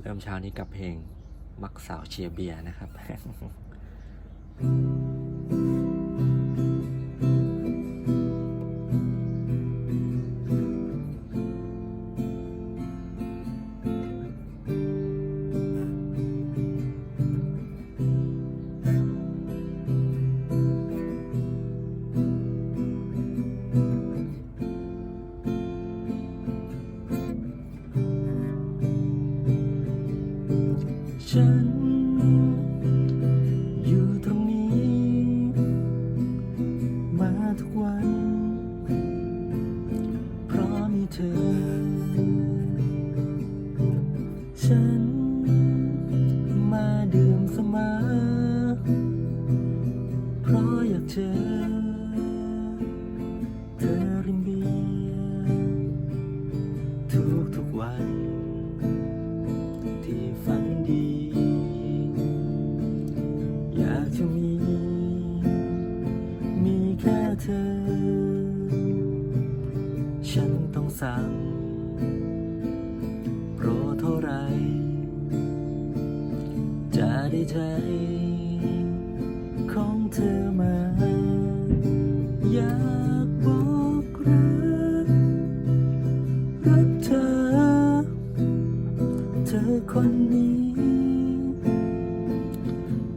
เริ่มเช้านี้กับเพลง มักสาวเชียร์เบียร์นะครับ ฉั ฉันต้องสั่งโปรเท่าไร จะได้ใจ ของเธอมา อยากบอกรัก รักเธอ เธอคนนี้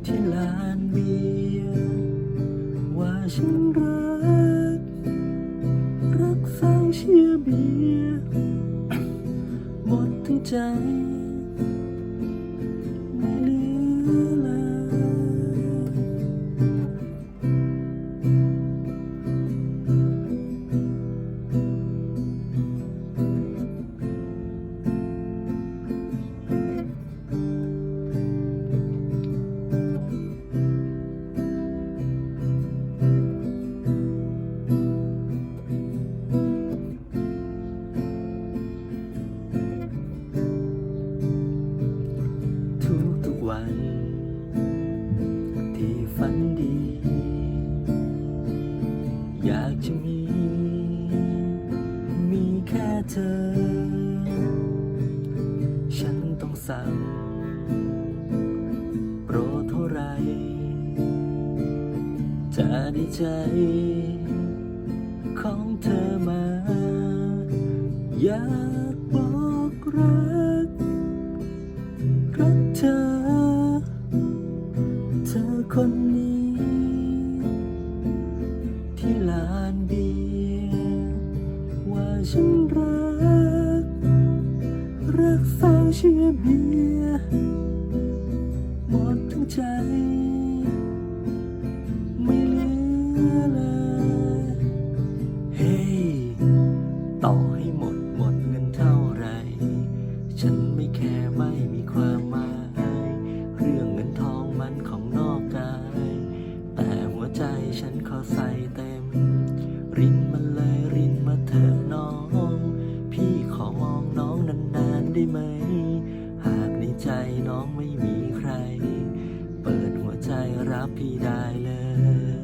ที่ลานเบียร์ว่าฉัน เชียร์เบียร์หมดทั้งใจ อยากจะมี มีแค่เธอ ฉันต้องสั่งโปรดเท่าไร จะได้ใจ ของเธอมา อยากบอกรัก ชียเบียร์หมดทั้งใจ ไม่เหลือเลย เฮ้ยต่อให้หมดหมดเงินเท่าไร ฉันไม่แคร์ไม่มีความหมาย เรื่องเงินทองมันของนอกกาย แต่หัวใจฉันขอใส่เต็ รับพี่ได้เลย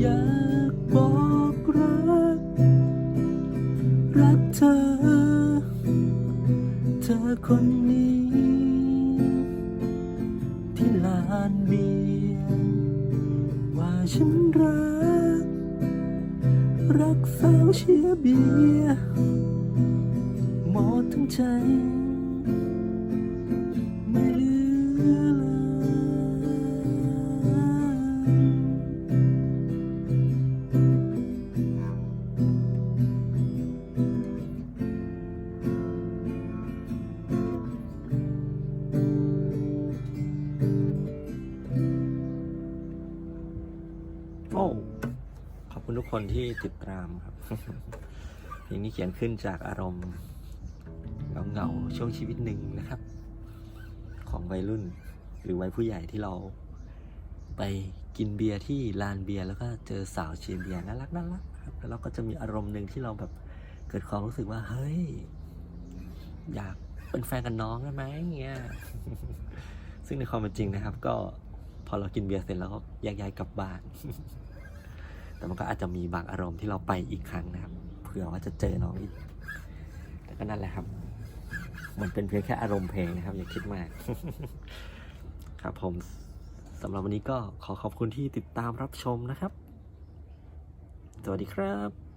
อยากบอกรัก รักเธอ เธอคนนี้ ที่ลานบี ฉันรัก รักสาวเชียร์เบียหมดทั้งใจ โอ้ขอบคุณทุกคนที่ติดตามครับเพลงนี้เขียนขึ้นจากอารมณ์เหงาๆช่วงชีวิตหนึ่งนะครับ ของวัยรุ่นหรือวัยผู้ใหญ่ที่เราไปกินเบียร์ที่ลานเบียร์แล้วก็เจอสาวเชียร์เบียร์น่ารักน่ารักครับแล้วเราก็จะมีอารมณ์หนึ่งที่เราแบบเกิดความรู้สึกว่าเฮ้ย อยากเป็นแฟนกับน้องได้ไหมเงี้ยซึ่งในความเป็นจริงนะครับก็ พอเรากินเบียร์เสร็จแล้วก็แยกย้ายกลับบ้าน แต่มันก็อาจจะมีบางอารมณ์ที่เราไปอีกครั้งนะครับ เผื่อว่าจะเจอน้องอีก แต่ก็นั่นแหละครับ มันเป็นเพียงแค่อารมณ์เพลงนะครับ อย่าคิดมาก ครับผมสำหรับวันนี้ก็ขอขอบคุณที่ติดตามรับชมนะครับ สวัสดีครับ